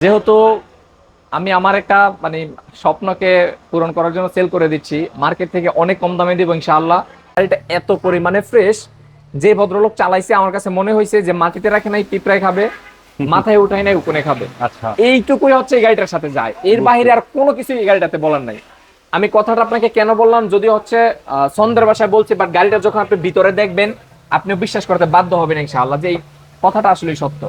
যেহেতু আমি আমার একটা মানে স্বপ্নকে পূরণ করার জন্য সেল করে দিচ্ছি মার্কেট থেকে অনেক কম দামে দিব ইনশাআল্লাহ। আর এটা এত পরিমাণে ফ্রেশ যে ভদ্রলোক চালাইছে আমার কাছে মনে হয়েছে যে মাটিতে রাখে নাই পিঁপড়ায় খাবে মাথায় উঠাই নাই উকুনে খাবে। আচ্ছা। এইটুকুই হচ্ছে এই গাড়িটার সাথে যায়। এর বাইরে আর কোনো কিছু এই গাড়িটাতে বলার নাই। আমি কথাটা আপনাকে কেন বললাম? যদি হচ্ছে সন্ধ্যের বাসায় বলছি বাট গাড়িটা যখন আপনি ভিতরে দেখবেন আপনি বিশ্বাস করতে বাধ্য হবেন ইনশাআল্লাহ যে এই কথাটা আসলেই সত্য।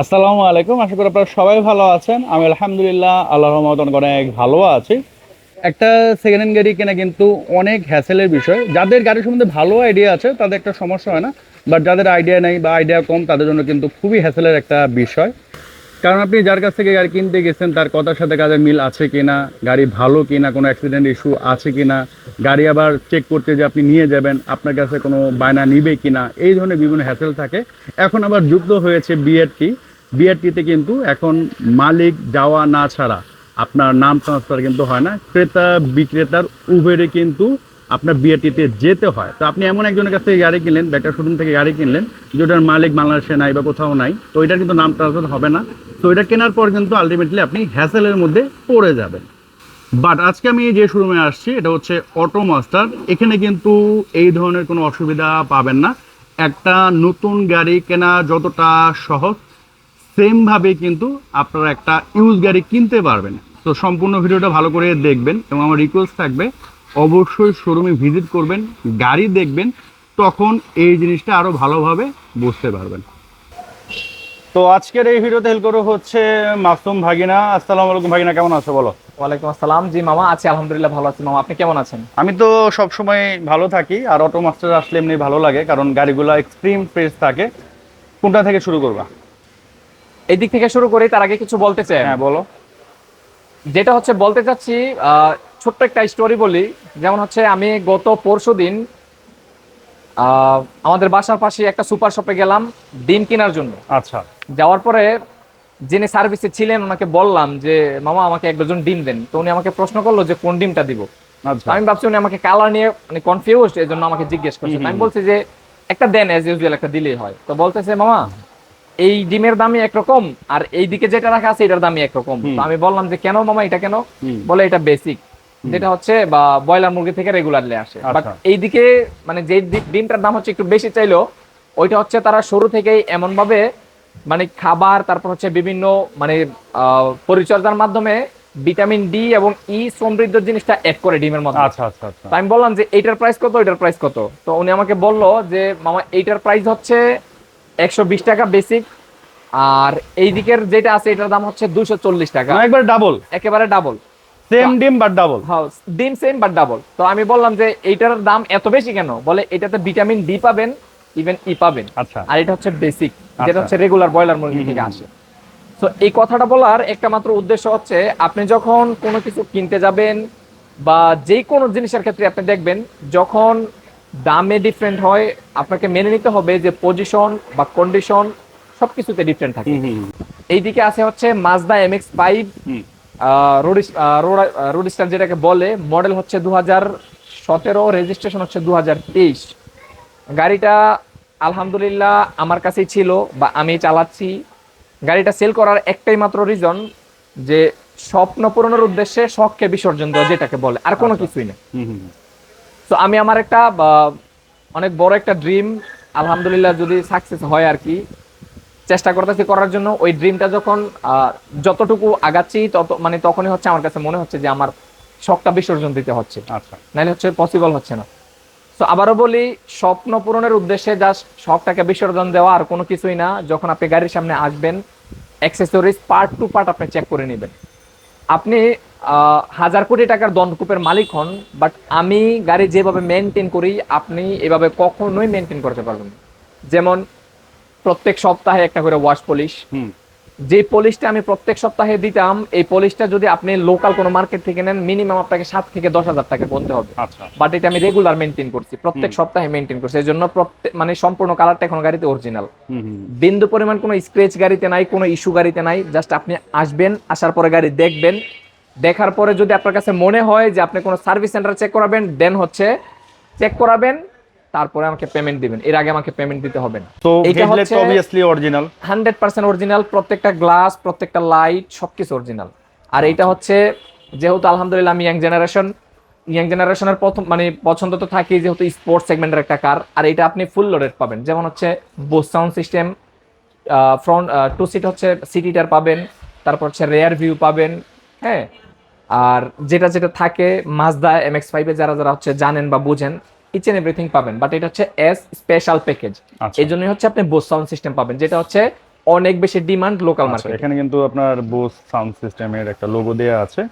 আসসালামু আলাইকুম। আশা করি আপনারা সবাই ভালো আছেন। আমি আলহামদুলিল্লাহ আল্লাহ রহমতন অনেক ভালো আছি। একটা সেকেন্ড হ্যান্ড গাড়ি কেনা কিন্তু অনেক হ্যাসেলের বিষয়। যাদের গাড়ি সম্বন্ধে ভালো আইডিয়া আছে, তাদের একটা সমস্যা হয় না। বাট যাদের আইডিয়া নেই বা আইডিয়া কম, তাদের জন্য কিন্তু খুবই হ্যাসেলের একটা বিষয়। কারণ আপনি যার কাছ থেকে গাড়ি কিনতে গেছেন, তার কথার সাথে কাজের মিল আছে কিনা, গাড়ি ভালো কিনা, কোনো অ্যাক্সিডেন্ট ইস্যু আছে কিনা, গাড়ি আবার চেক করতে যে আপনি নিয়ে যাবেন, আপনার কাছে কোনো বায়না নিবে কিনা, এই ধরনের বিভিন্ন হ্যাসেল থাকে। এখন আবার যুক্ত হয়েছে বিআরটি বিআরটিতে কিন্তু এখন মালিক যাওয়া না ছাড়া আপনার নাম ট্রান্সফার কিন্তু হয় না। ক্রেতা বিক্রেতার উভয়েরই কিন্তু আপনার বিআরটিতে যেতে হয়। তো আপনি এমন একজনের কাছ থেকে গাড়ি কিনলেন ব্যাটার শোরুম থেকে গাড়ি কিনলেন, যেটার মালিক বাংলাদেশে নাই বা কোথাও নাই, তো এটার কিন্তু নাম ট্রান্সফার হবে না। তো এটা কেনার পর কিন্তু আলটিমেটলি আপনি হ্যাসেলের মধ্যে পড়ে যাবেন। বাট আজকে আমি যে শোরুমে আসছি, এটা হচ্ছে অটো মাস্টার এখানে কিন্তু এই ধরনের কোনো অসুবিধা পাবেন না। একটা নতুন গাড়ি কেনা যতটা সহজ সেমভাবে কিন্তু আপনারা একটা ইউজ গাড়ি কিনতে পারবেন। তো সম্পূর্ণ ভিডিওটা ভালো করে দেখবেন এবং আমার রিকোয়েস্ট থাকবে অবশ্যই শোরুমে ভিজিট করবেন গাড়ি দেখবেন তখন এই জিনিসটা আরও ভালোভাবে বুঝতে পারবেন। তো আজকের এই ভিডিওতে হেল্প করো হচ্ছে মাসুম ভাগিনা। আসসালামু আলাইকুম ভাগিনা কেমন আছো বলো? ওয়ালাইকুম আসসালাম। জি মামা আছি আলহামদুলিল্লাহ ভালো আছি। মামা আপনি কেমন আছেন? আমি তো সব সময় ভালো থাকি আর অটো মাস্টার আসলে এমনি ভালো লাগে কারণ গাড়িগুলো এক্সট্রিম ফ্রেশ থাকে। কোনটা থেকে শুরু করবা? এই দিক থেকে শুরু করি তার আগে কিছু বলতে চাই। হ্যাঁ বলো। যেটা হচ্ছে বলতে চাচ্ছি আহ, ছোট্ট একটা স্টোরি বলি। যেমন হচ্ছে আমি গত পরশু দিন আমাদের বাসার পাশে একটা সুপার শপে গেলাম ডিম কেনার জন্য। আচ্ছা। যাওয়ার পরে যিনি সার্ভিসে ছিলেন ওনাকে বললাম যে মামা আমাকে এক ডজন ডিম দেন। তো উনি আমাকে প্রশ্ন করল যে কোন ডিমটা দিব? আচ্ছা। আমি ভাবছি উনি আমাকে কালার নিয়ে মানে কনফিউজ এই জন্য আমাকে জিজ্ঞেস করছে। আমি বলছি যে একটা দেন এজ ইউজুয়াল একটা দিলেই হয়। তো বলতেছে মামা এই ডিমের দামই একরকম আর এই দিকে যেটা রাখা আছে এটার দামই একরকম। তো আমি বললাম যে কেন মামা এটা কেন? বলে এটা বেসিক যেটা হচ্ছে বা ব্রয়লার মুরগি থেকে রেগুলারলি আসে। বাট আচ্ছা। এইদিকে মানে যে ডিমটার দাম হচ্ছে একটু বেশি চাইলেও ওইটা হচ্ছে তারা শুরু থেকেই এমন ভাবে মানে খাবার তারপর হচ্ছে বিভিন্ন মানে পরিচর্যার মাধ্যমে ভিটামিন ডি এবং ই সমৃদ্ধ জিনিসটা অ্যাড করে ডিমের মধ্যে। আচ্ছা আচ্ছা আচ্ছা। তো আমি বললাম যে এইটার প্রাইস কত এটার প্রাইস কত? তো উনি আমাকে বলল যে মামা এইটার প্রাইস হচ্ছে একশো বিশ টাকা বেসিক আর এই দিকের যেটা আছে এটার দাম হচ্ছে দুশো চল্লিশ টাকা। একবার ডাবল একেবারে ডাবল সেম ডিম বাট ডাবল হ্যাঁ ডিম সেম বাট ডাবল তো আমি বললাম যে এইটার দাম এত বেশি কেন? বলে এটাতে ভিটামিন ডি পাবেন ইভেন ই পাবেন। আচ্ছা। আর এটা হচ্ছে বেসিক যেটা আচ্ছা। হচ্ছে রেগুলার ব্রয়লার মুরগি থেকে আসে। তো এই কথাটা বলার একটা মাত্র উদ্দেশ্য হচ্ছে আপনি যখন কোনো কিছু কিনতে যাবেন বা যে কোনো জিনিসের ক্ষেত্রে আপনি দেখবেন যখন দামে ডিফারেন্ট হয় আপনাকে মেনে নিতে হবে যে পজিশন বা কন্ডিশন সবকিছুতে ডিফারেন্ট থাকে। এইদিকে আছে হচ্ছে Mazda M X five hmm. Roadster যেটাকে বলে মডেল হচ্ছে দু হাজার সতেরো রেজিস্ট্রেশন হচ্ছে দু হাজার তেইশ। গাড়িটা আলহামদুলিল্লাহ আমার কাছেই ছিল বা আমি চালাচ্ছি। গাড়িটা সেল করার একটাই মাত্র রিজন যে স্বপ্ন পূরণের উদ্দেশ্যে শখকে বিসর্জন দেওয়া যেটাকে বলে আর কোনো কিছুই না। তো আমি আমার একটা অনেক বড় একটা ড্রিম আলহামদুলিল্লাহ যদি সাকসেস হয় আর কি চেষ্টা করতেছি করার জন্য। ওই ড্রিমটা যখন যতটুকু আগাচ্ছি তত মানে তখনই হচ্ছে আমার কাছে মনে হচ্ছে যে আমার শখটা বিসর্জন দিতে হচ্ছে। আচ্ছা। নাহলে হচ্ছে পসিবল হচ্ছে না। তো আবারও বলি স্বপ্ন পূরণের উদ্দেশ্যে জাস্ট শখটাকে বিসর্জন দেওয়া আর কোনো কিছুই না। যখন আপনি গাড়ির সামনে আসবেন অ্যাক্সেসরিজ পার্ট টু পার্ট আপনি চেক করে নেবেন। আপনি হাজার কোটি টাকার দণ্ডকূপের মালিক হন বাট আমি গাড়ি যেভাবে মেনটেন করি আপনি এভাবে কখনোই মেনটেন করতে পারবেন যেমন প্রত্যেক সপ্তাহে একটা করে ওয়াশ পলিশ যে পলিশটা আমি প্রত্যেক সপ্তাহে দিতাম এই পলিশটা যদি আপনি লোকাল কোনো মার্কেট থেকে নেন মিনিমাম আপনাকে সাত থেকে দশ হাজার টাকা বলতে হবে। আচ্ছা। বাট এটা আমি রেগুলার মেনটেন করছি প্রত্যেক সপ্তাহে মেনটেন করছি। এই জন্য মানে সম্পূর্ণ কালারটা এখন গাড়িতে অরিজিনাল বিন্দু পরিমাণ কোনো স্ক্রেচ গাড়িতে নাই কোনো ইস্যু গাড়িতে নাই জাস্ট আপনি আসবেন আসার পরে গাড়ি দেখবেন। দেখার পরে যদি আপনার কাছে মনে হয় যে আপনি কোনো সার্ভিস সেন্টার চেক করাবেন দেন হচ্ছে চেক করাবেন। তারপরে আমাকে পেমেন্ট দিবেন। এর আগে আমাকে পেমেন্ট দিতে হবে না। তো হেডলাইট হচ্ছে- obviously original hundred percent original প্রত্যেকটা গ্লাস প্রত্যেকটা লাইট সবকিছু অরিজিনাল আর এটা হচ্ছে যেহেতু আলহামদুলিল্লাহ আমি ইয়াং জেনারেশন ইয়াং জেনারেশনের প্রথম মানে পছন্দ তো থাকি যেহেতু স্পোর্টস সেগমেন্টের একটা কার আর এটা আপনি ফুল লোডেড পাবেন। যেমন হচ্ছে Bose sound system front two seat হচ্ছে সিটিটার পাবেন। তারপর হচ্ছে রেয়ার ভিউ পাবেন। হ্যাঁ? আর যেটা যেটা থাকে মাজদা এম এক্স ফাইভে যারা যারা হচ্ছে জানেন বা বুঝেন ইচ এন্ড এভরিথিং পাবেন বাট এটা হচ্ছে এস স্পেশাল প্যাকেজ। এই জন্যই হচ্ছে আপনি বোস সাউন্ড সিস্টেম পাবেন যেটা হচ্ছে অনেক বেশি ডিমান্ড লোকাল মার্কেট এখানে কিন্তু আপনার বোস সাউন্ড সিস্টেমের একটা লোগো দেওয়া আছে।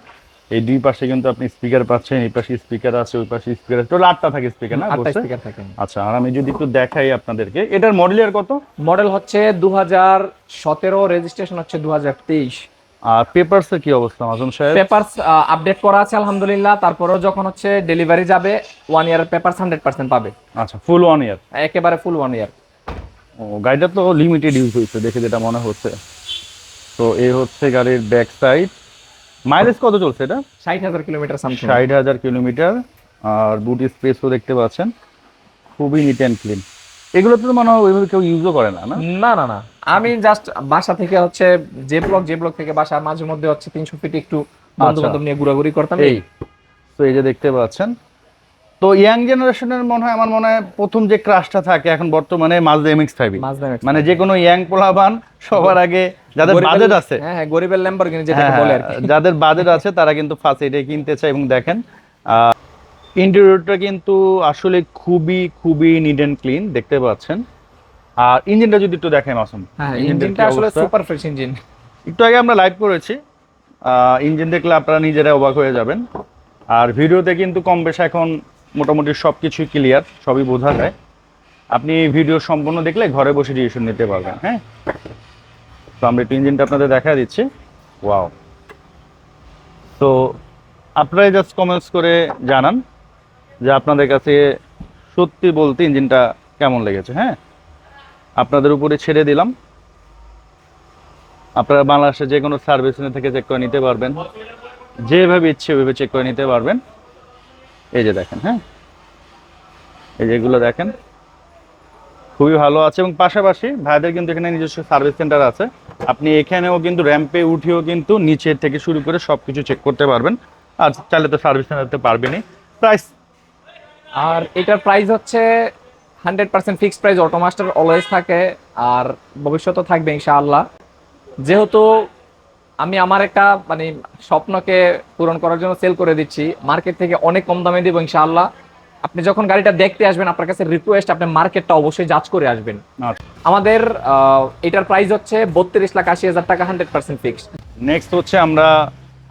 এই দুই পাশে কিন্তু আপনি স্পিকার পাচ্ছেন এই পাশে স্পিকার আছে ওই পাশে স্পিকার আছে। টোটাল আটটা থাকে স্পিকার না আটটা স্পিকার থাকে। আচ্ছা আর আমি যদি একটু দেখাই আপনাদেরকে এটার মডেল ইয়ার কত? মডেল হচ্ছে দু হাজার সতেরো রেজিস্ট্রেশন হচ্ছে দু হাজার তেইশ। আর পেপারস এর কি অবস্থা মাসুম সাহেব? পেপারস আপডেট করা আছে আলহামদুলিল্লাহ। তারপরেও যখন হচ্ছে ডেলিভারি যাবে one year papers hundred percent পাবে। আচ্ছা ফুল ওয়ান ইয়ার একেবারে ফুল ওয়ান ইয়ার ও গাড়িটা তো লিমিটেড ইউজ হয়েছে দেখে যেটা মনে হচ্ছে। তো এই হচ্ছে গাড়ির ব্যাক সাইড মাইলেজ কত চলছে এটা? ষাট হাজার কিলোমিটার সামথিং ষাট হাজার কিলোমিটার। আর বুট স্পেসও দেখতে পাচ্ছেন। খুবই নিট অ্যান্ড ক্লিন এগুলো তো মনে হয় ওইভাবে কেউ ইউজও করে না না? না না আমি জাস্ট বাসা থেকে হচ্ছে যে ব্লক যে ব্লক থেকে বাসা মাঝে মধ্যে হচ্ছে তিনশো ফিট একটু বন্ধু বান্ধব নিয়ে ঘোরাঘুরি করতাম। এই তো এই যে দেখতে পাচ্ছেন। তো ইয়াং জেনারেশনের মনে হয় আমার মনে হয় প্রথম যে ক্রাশটা থাকে এখন বর্তমানে মাজদা এমএক্স ফাইভ মানে যে কোনো ইয়াং পোলাবান সবার আগে যাদের বাজেট আছে। হ্যাঁ হ্যাঁ গরিবের ল্যাম্বরগিনি যেটাকে হ্যাঁ, বলে আর যাদের বাজেট আছে তারা কিন্তু ফার্স্ট এটাই কিনতে চায় এবং দেখেন ইন্টেরিয়রটা কিন্তু আসলে খুবই খুবই নিট অ্যান্ড ক্লিন দেখতে পাচ্ছেন। আর ইঞ্জিনটা যদি একটু দেখেন মাসুম হ্যাঁ ইঞ্জিনটা আসলে সুপার ফ্রেশ ইঞ্জিন একটু আগে আমরা লাইভ করেছি। ইঞ্জিন দেখলে আপনারা নিজেরা অবাক হয়ে যাবেন। আর ভিডিওতে কিন্তু কম বেশ এখন মোটামুটি সব কিছুই ক্লিয়ার সবই বোঝা যায়। আপনি ভিডিও সম্পূর্ণ দেখলে ঘরে বসে ডিসিশন নিতে পারবেন হ্যাঁ? তো আমরা একটু ইঞ্জিনটা আপনাদের দেখা দিচ্ছি। ওয়াও তো আপনারাই জাস্ট কমেন্টস করে জানান। যে আপনাদের কাছে সত্যি বলতে ইঞ্জিনটা কেমন লেগেছে হ্যাঁ? আপনাদের উপরে ছেড়ে দিলাম। আপনারা বাংলাদেশে যে কোনো সার্ভিস থেকে চেক করে নিতে পারবেন। যেভাবে ইচ্ছে ওইভাবে চেক করে নিতে পারবেন। এই যে দেখেন হ্যাঁ? এই যেগুলো দেখেন। খুবই ভালো আছে এবং পাশাপাশি ভাইদের কিন্তু এখানে নিজস্ব সার্ভিস সেন্টার আছে। আপনি এখানেও কিন্তু র্যাম্পে উঠেও কিন্তু নিচে থেকে শুরু করে সব কিছু চেক করতে পারবেন। আর চাইলে তো সার্ভিস সেন্টারতে পারবেনই। প্রাইস আর এটার প্রাইস হচ্ছে hundred percent fixed price Automaster always থাকে আর ভবিষ্যতে থাকবে ইনশাআল্লাহ। যেহেতু আমি আমার একটা মানে স্বপ্নকে পূরণ করার জন্য সেল করে দিচ্ছি মার্কেট থেকে অনেক কম দামে দিব ইনশাআল্লাহ। আপনি যখন গাড়িটা দেখতে আসবেন আপনার কাছে রিকোয়েস্ট আপনি মার্কেটটা অবশ্যই যাচ করে আসবেন। আচ্ছা। আমাদের এটার প্রাইস হচ্ছে বত্রিশ লাখ আশি হাজার টাকা হান্ড্রেড পার্সেন্ট ফিক্সড নেক্সট হচ্ছে আমরা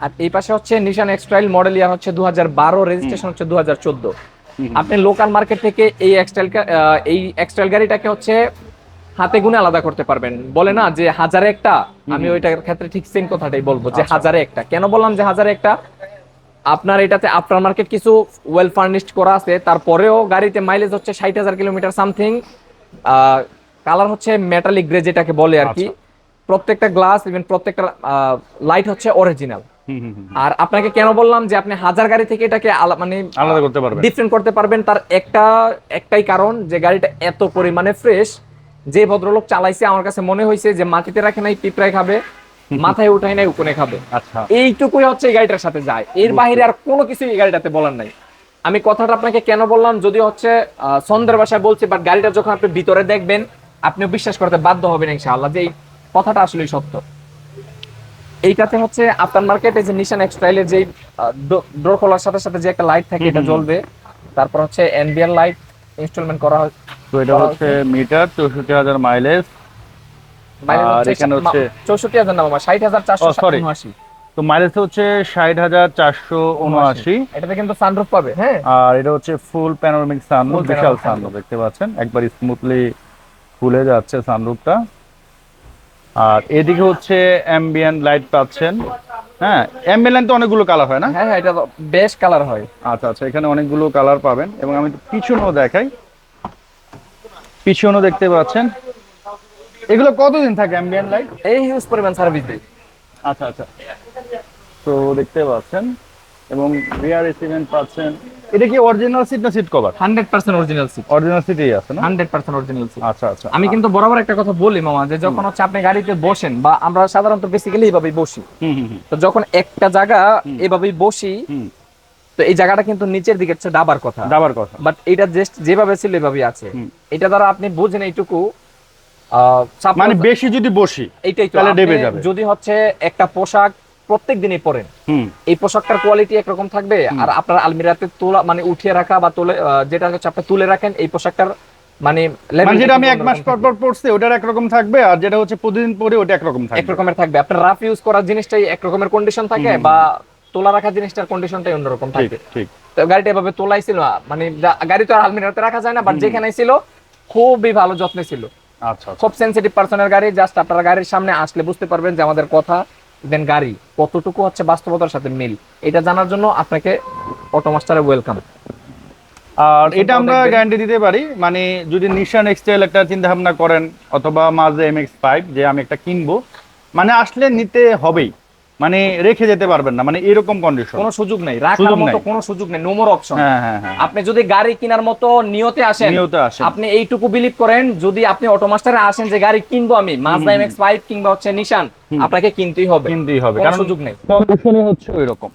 আর এই পাশে হচ্ছে নিশান এক্সট্রাইল মডেল ইয়ার হচ্ছে দু হাজার বারো রেজিস্ট্রেশন হচ্ছে দু হাজার চোদ্দ। আপনি লোকাল মার্কেট থেকে এই এক্সটাইল এই এক্সটাইল গাড়িটাকে হচ্ছে হাতে গুনে আলাদা করতে পারবেন। বলে না যে হাজারে একটা আমি ওইটার ক্ষেত্রে ঠিক সেম কথাটাই বলব যে হাজারে একটা। কেন বললাম যে হাজারে একটা? আপনার এটাতে আফটার মার্কেট কিছু ওয়েল ফার্নিশড করা আছে তারপরেও গাড়িতে মাইলেজ হচ্ছে ষাট হাজার কিলোমিটার সামথিং কালার হচ্ছে মেটালিক গ্রে যেটাকে বলে আর কি। প্রত্যেকটা গ্লাস ইভেন প্রত্যেকটা লাইট হচ্ছে অরিজিনাল। আর আপনাকে কেন বললাম যে আপনি হাজার গাড়ি থেকে এটাকে মানে আলাদা করতে পারবেন। ডিফারেন্ট করতে পারবেন তার একটা একটাই কারণ যে গাড়িটা এত পরিমাণে ফ্রেশ যে ভদ্রলোক চালাইছে আমার কাছে মনে হয়েছে যে মাটিতে রাখে নাই পিঁপড়ায় খাবে মাথায় উঠাই নাই উকুনে খাবে। আচ্ছা। এইটুকুই হচ্ছে এই গাড়িটার সাথে যায়। এর বাইরে আর কোনো কিছু এই গাড়িটাতে বলার নাই। আমি কথাটা আপনাকে কেন বললাম? যদি হচ্ছে আহ, সন্ধ্যের বাসায় বলছি বাট গাড়িটা যখন আপনি ভিতরে দেখবেন আপনি বিশ্বাস করতে বাধ্য হবেন ইনশাআল্লাহ যে এই কথাটা আসলেই সত্য। এইটাতে হচ্ছে আপনার মার্কেটে যে নিশান এক্সট্রাইলের যে ডোর খোলার সাথে সাথে যে একটা লাইট থাকে এটা জ্বলবে। তারপর হচ্ছে এনবিআর লাইট ইনস্টলমেন্ট করা হয়। তো এটা হচ্ছে মিটার চৌষট্টি হাজার মাইলেজ আর এখানে হচ্ছে- চৌষট্টি হাজার না মামা ষাট হাজার চারশো Oh. উনআশি তো মাইলেজ হচ্ছে ষাট হাজার চারশো উনআশি। এটাতে কিন্তু সানরুফ পাবে হ্যাঁ? আর এটা হচ্ছে ফুল প্যানোরামিক সানরুফ বিশাল সানরুফ দেখতে পাচ্ছেন? একবার স্মুথলি খুলে যাচ্ছে সানরুফটা আর এদিকে হচ্ছে অ্যাম্বিয়েন্ট লাইট পাচ্ছেন। হ্যাঁ অ্যাম্বিয়েন্ট তো অনেকগুলো কালার হয় না? হ্যাঁ হ্যাঁ এটা বেশ কালার হয়। আচ্ছা আচ্ছা এখানে অনেকগুলো কালার পাবেন এবং আমি পিছনেও দেখাই। পিছনেও দেখতে পাচ্ছেন। এগুলো কতদিন থাকে অ্যাম্বিয়েন্ট লাইট এই হিউজ পরিমাণ সার্ভিস দেয় আচ্ছা আচ্ছা। তো দেখতে পাচ্ছেন। এবং রিয়ার রেসিডেন্ট পাচ্ছেন। এটা কি অরিজিনাল সিট না seat cover hundred percent original seat original সিটই আছে না? হান্ড্রেড পার্সেন্ট অরিজিনাল সিট আচ্ছা আচ্ছা। আমি কিন্তু বরাবর একটা কথা বলি মামা যে যখন হচ্ছে আপনি গাড়িতে বসেন বা আমরা সাধারণত বেসিক্যালি এইভাবেই বসি। হুম হুম হুম, তো যখন একটা জায়গা এভাবেই বসি হুম। তো এই জায়গাটা কিন্তু নিচের দিকে হচ্ছে ডাবার কথা। দাবার কথা। বাট এটা জাস্ট যেভাবে ছিল এভাবেই আছে। এটা দ্বারা আপনি বুঝেন এইটুকু মানে বেশি যদি বসি এইটাই তো। তাহলে ডেবে যাবে। যদি হচ্ছে একটা পোশাক প্রত্যেক দিনই পরেন এই পোশাকটার কোয়ালিটি একরকম থাকবে আর আপনার আলমিরাতে তোলা মানে উঠিয়ে রাখা বা তুলে যেটা হচ্ছে আপনি তুলে রাখেন এই পোশাকটার মানে মানে যেটা আমি এক মাস পর পর পড়ছি ওটার একরকম থাকবে আর যেটা হচ্ছে প্রতিদিন পরে ওটা একরকম থাকবে। থাকবে একরকমের থাকবে। আপনার রাফ ইউজ করার জিনিসটাই একরকমের কন্ডিশন থাকে বা তোলা রাখা জিনিসটার কন্ডিশনটাই অন্যরকম ঠিক থাকে। ঠিক। তো গাড়িটা এভাবে তোলাই ছিল মানে গাড়ি তো আর আলমিরাতে রাখা যায় না বাট যেখানে ছিল খুবই ভালো যত্নে ছিল। আচ্ছা আচ্ছা। খুব সেন্সিটিভ পার্সনের গাড়ি জাস্ট আপনারা গাড়ির সামনে আসলে বুঝতে পারবেন যে আমাদের কথা দেন গাড়ি। কতটুকু হচ্ছে বাস্তবতার সাথে মিল? এটা জানার জন্য আপনাকে অটো মাস্টারে ওয়েলকাম আর এটা আমরা গ্যারান্টি দিতে পারি মানে যদি নিশান এক্সটেল একটা চিন্তা ভাবনা করেন অথবা মাঝে এম এক্স ফাইভ যে আমি একটা কিনবো মানে আসলে নিতে হবেই। মানে রেখে যেতে পারবেন না মানে এরকম কন্ডিশন কোনো সুযোগ নেই রাখার মতো কোনো সুযোগ নেই নোমর অপশন আপনি যদি গাড়ি কেনার মতো নিয়তে আসেন নিয়তে আসেন। আপনি এইটুকু বিলিভ করেন যদি আপনি অটো মাস্টারে আসেন যে গাড়ি কিনবো আমি মাজদা এমএক্স ফাইভ কিংবা হচ্ছে নিশান আপনাকে কিনতেই হবে। কিনতেই হবে কারণ সুযোগ নেই। কন্ডিশনই হচ্ছে ওই রকম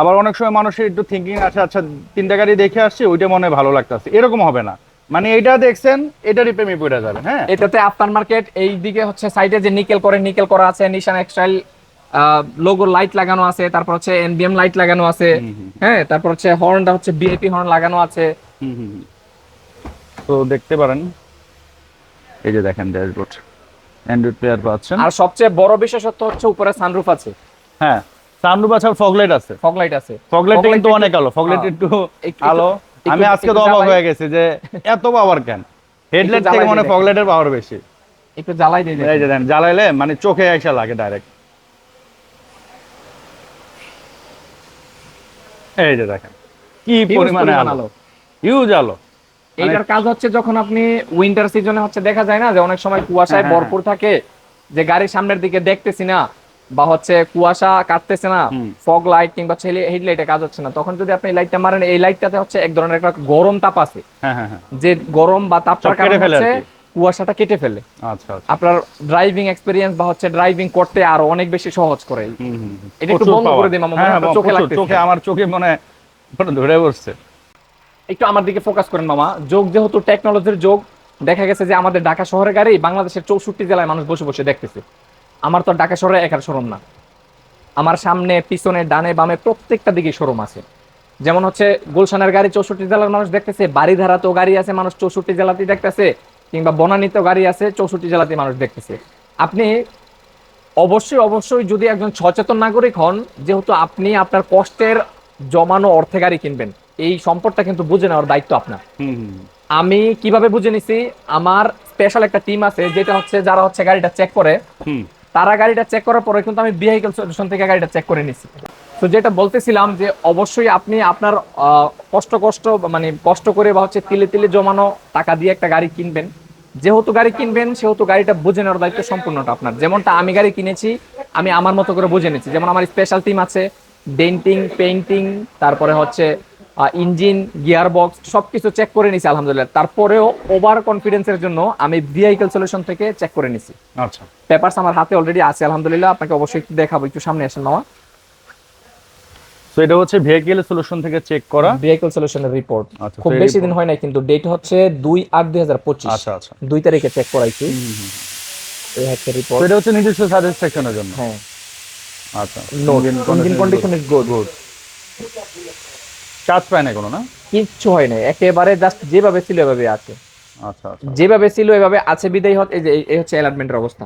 আবার অনেক সময় মানুষের একটু থিঙ্কিং আছে আচ্ছা তিনটা গাড়ি দেখে আসছে ওইটা মনে হয় ভালো লাগতেছে। এরকম হবে না। মানে এটা দেখছেন এটারই প্রেমে পড়ে যাবে হ্যাঁ? এটাতে আফটার মার্কেট এই দিকে হচ্ছে সাইডে যে নিকেল করে নিকেল করা আছে নিশান এক্সটাইল লোগো লাইট লাগানো আছে তারপর হচ্ছে এনবিএম লাইট লাগানো আছে হ্যাঁ তারপর হচ্ছে হর্নটা হচ্ছে বিআইপি হর্ন লাগানো আছে। তো দেখতে পারেন এই যে দেখেন ড্যাশবোর্ড অ্যান্ড্রয়েড প্লেয়ার পাচ্ছেন। আর সবচেয়ে বড় বিশেষত্ব হচ্ছে উপরে সানরুফ আছে। হ্যাঁ সানরুফ আছে ফগলাইট আছে। ফগ লাইট আছে। ফগলাইটটা Fog কিন্তু অনেক আলো ফগলাইট। একটু আলো। আমি আজকে তো অবাক হয়ে গেছি যে এত পাওয়ার কেন? হেডলাইট থেকে মনে ফগলাইটের পাওয়ার বেশি। একটু জ্বালাই দিয়ে এই যে দেন। জ্বালাইলে মানে চোখে এসে লাগে ডাইরেক্ট এই যে দেখেন কি পরিমাণে আলো। হিউজ আলো। এইটার কাজ হচ্ছে যখন আপনি উইন্টার সিজনে হচ্ছে দেখা যায় না যে অনেক সময় কুয়াশায় হ্যাঁ, ভরপুর থাকে যে গাড়ির সামনের দিকে দেখতেছি না বা হচ্ছে কুয়াশা কাটতেছে না ফগ লাইট কিংবা হেডলাইটে কাজ হচ্ছে না। তখন যদি আপনি লাইটটা মারেন এই লাইটটাতে হচ্ছে এক ধরনের একটা গরম তাপ আছে। হ্যাঁ হ্যাঁ হ্যাঁ। যে গরম বা তাপটার কেটে কারণে ফেলে হচ্ছে কুয়াশাটা কেটে ফেলে। আচ্ছা আচ্ছা। আপনার ড্রাইভিং এক্সপিরিয়েন্স বা হচ্ছে ড্রাইভিং করতে আরও অনেক বেশি সহজ করে। এটা একটু বন্ধ করে দিই মামা, চোখে প্রচুর, চোখে আমার চোখে মনে ধরে পড়ছে। একটু আমার দিকে ফোকাস করেন মামা। যোগ যেহেতু টেকনোলজির যোগ দেখা গেছে যে আমাদের ঢাকা শহরের গাড়ি বাংলাদেশের চৌষট্টি জেলায় মানুষ বসে বসে দেখতেছে। আমার তো ঢাকা শহরে একার শোরুম না। আমার সামনে পিছনে ডানে বামে প্রত্যেকটা দিকে শোরুম আছে। যেমন হচ্ছে গুলশানের গাড়ি চৌষট্টি জেলার মানুষ দেখতেছে বাড়িধারাতেও গাড়ি আছে মানুষ চৌষট্টি জেলাতেই দেখতেছে কিংবা বনানীতেও গাড়ি আছে চৌষট্টি জেলাতেই মানুষ দেখতেছে। আপনি অবশ্যই অবশ্যই যদি একজন সচেতন নাগরিক হন যেহেতু আপনি আপনার কষ্টের জমানো অর্থে গাড়ি কিনবেন এই সম্পদটা কিন্তু বুঝে নেওয়ার দায়িত্ব আপনার। আমি কীভাবে বুঝে নিছি? আমার স্পেশাল একটা টিম আছে যেটা হচ্ছে যারা হচ্ছে গাড়িটা চেক করে তারা গাড়িটা চেক করার পরে কিন্তু আমি ভেহিকেল সলিউশন থেকে গাড়িটা চেক করে নিছি। তো যেটা বলতেছিলাম যে অবশ্যই আপনি আপনার কষ্ট কষ্ট মানে কষ্ট করে বা হচ্ছে তিলে তিলে জমানো টাকা দিয়ে একটা গাড়ি কিনবেন। যেহেতু গাড়ি কিনবেন, সেহেতু গাড়িটা বুঝে নেওয়ার দায়িত্ব সম্পূর্ণটা আপনার। যেমনটা আমি গাড়ি কিনেছি, আমি আমার মতো করে বুঝে নিচ্ছি যেমন আমার স্পেশাল টিম আছে ডেন্টিং পেইন্টিং তারপরে হচ্ছে ইঞ্জিন গিয়ার বক্স সবকিছু চেক করে নিছি আলহামদুলিল্লাহ। তারপরেও ওভার কনফিডেন্সের জন্য আমি ভেহিকেল সলিউশন থেকে চেক করে নিছি। আচ্ছা। পেপারস আমার হাতে অলরেডি আছে আলহামদুলিল্লাহ। আপনাকে অবশ্যই দেখাবো একটু সামনে আসেন মামা। তো এটা হচ্ছে ভেহিকেল সলিউশন থেকে চেক করা। ভেহিকল সলিউশনের রিপোর্ট আচ্ছা, খুব বেশি দিন হয় না কিন্তু ডেট হচ্ছে দুই আট দুই হাজার পঁচিশ। আচ্ছা আচ্ছা। দুই তারিখে চেক করাইছি। এই হচ্ছে রিপোর্ট এটা হচ্ছে নিজস্ব স্যাটিসফ্যাকশনের জন্য। হ্যাঁ। আচ্ছা engine condition is good good charge পায় না কোনো না? কিচ্ছু হয় না একেবারে জাস্ট যেভাবে ছিল এভাবে আছে। আচ্ছা আচ্ছা। যেভাবে ছিল এভাবে আছে বিদায় হচ্ছে এই যে এই হচ্ছে অ্যালার্টমেন্টের অবস্থা।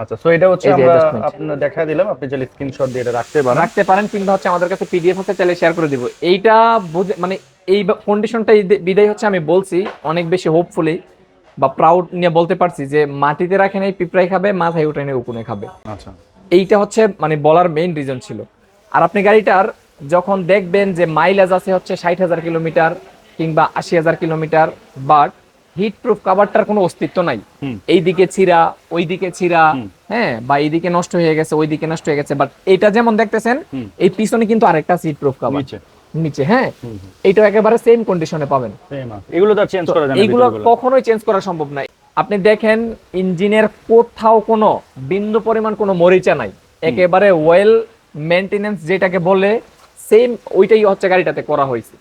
আচ্ছা সো এটা হচ্ছে আমরা adjustment। দেখা দিলাম। আপনি চাইলে স্ক্রিনশট দিয়ে এটা রাখতে পারেন। রাখতে পারেন কিংবা হচ্ছে আমাদের কাছে পিডিএফ চাইলে শেয়ার করে দিব। এইটা মানে এই কন্ডিশনটা বিদায় হচ্ছে আমি বলছি অনেক বেশি হোপফুলি বা প্রাউড নিয়ে বলতে পারছি যে মাটিতে রাখে নাই পিঁপড়াই খাবে মাথায় উঠে নেই উকুনে খাবে। আচ্ছা। এইটা হচ্ছে মানে বলার মেইন রিজন ছিল। আর আপনি গাড়িটার যখন দেখবেন যে মাইলেজ আছে হচ্ছে ষাট হাজার কিলোমিটার কিংবা আশি হাজার কিলোমিটার বাট হিট প্রুফ কাভারটার কোনো অস্তিত্ব নাই। এইদিকে ছিঁড়া ওইদিকে ছিঁড়া। হ্যাঁ বা এইদিকে নষ্ট হয়ে গেছে ওইদিকে নষ্ট হয়ে গেছে বাট এটা যেমন দেখতেছেন এই পিছনে কিন্তু আরেকটা সিট প্রুফ কাভার নিচে হ্যাঁ। হুম। একেবারে সেম কন্ডিশনে পাবেন। এগুলো তো চেঞ্জ করা না ভিতরগুলো। কখনোই চেঞ্জ করা সম্ভব নয় আপনি দেখেন ইঞ্জিনের কোথাও কোনো বিন্দু পরিমাণ কোনো মরিচা নাই। একেবারে ওয়েল মেনটেনেন্স যেটাকে বলে সেম ওইটাই হচ্ছে গাড়িটাতে করা হয়েছে।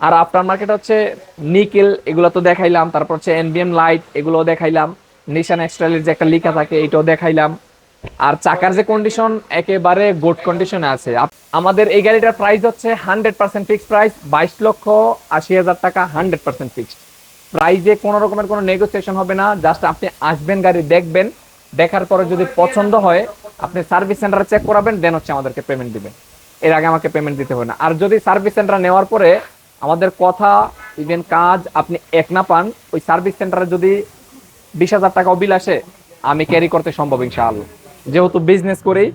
আর আফটার মার্কেট হচ্ছে নিকেল, এগুলো তো দেখাইলাম, তারপর হচ্ছে এনবিএম লাইট এগুলো দেখাইলাম নিশান এক্সট্রালের যে একটা লিখা থাকে, এটাও দেখাইলাম। আর চাকার যে কন্ডিশন একেবারে গুড কন্ডিশনে আছে। আমাদের এই গাড়িটার প্রাইস হচ্ছে হান্ড্রেড পার্সেন্ট ফিক্সড প্রাইস বাইশ লক্ষ আশি হাজার টাকা হান্ড্রেড পার্সেন্ট ফিক্সড প্রাইজে কোনো রকমের কোনো নেগোসিয়েশন হবে না জাস্ট আপনি আসবেন গাড়ি, দেখবেন, দেখার পরে যদি পছন্দ হয়, আপনি সার্ভিস সেন্টারে চেক করাবেন দেন হচ্ছে আমাদেরকে পেমেন্ট দিবেন। এর আগে আমাকে পেমেন্ট দিতে হবে না। আর যদি সার্ভিস সেন্টার নেওয়ার পরে আমাদের কথা ইভেন কাজ আপনি এক না পান, ওই সার্ভিস সেন্টারে যদি বিশ হাজার টাকা বিল আসে, আমি ক্যারি করতে সম্ভব ইনশাআল্লাহ। যেহেতু বিজনেস করেই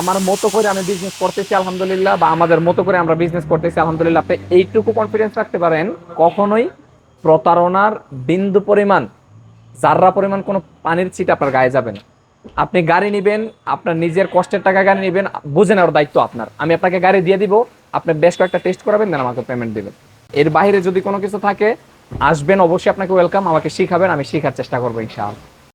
আমার মতো করে আমি বিজনেস করতেছি আলহামদুলিল্লাহ, বা আমাদের মতো করে আমরা বিজনেস করতেছি আলহামদুলিল্লাহ, আপনি এইটুকু কনফিডেন্স রাখতে পারেন, কখনোই প্রতারণার বিন্দু পরিমাণ, যার্রা পরিমাণ কোনো পানির ছিট আপনার গায়ে যাবে না। আপনি গাড়ি নেবেন, আপনার নিজের কষ্টের টাকা গাড়ি নেবেন, বুঝে নেওয়ার দায়িত্ব আপনার। আমি আপনাকে গাড়ি দিয়ে দিব, আপনি বেশ কয়েকটা টেস্ট করাবেন দেন আমাকে পেমেন্ট দেবেন। এর বাইরে যদি কোনো কিছু থাকে, আসবেন, অবশ্যই আপনাকে ওয়েলকাম আমাকে শিখাবেন, আমি শেখার চেষ্টা করব, ইনশাআল্লাহ।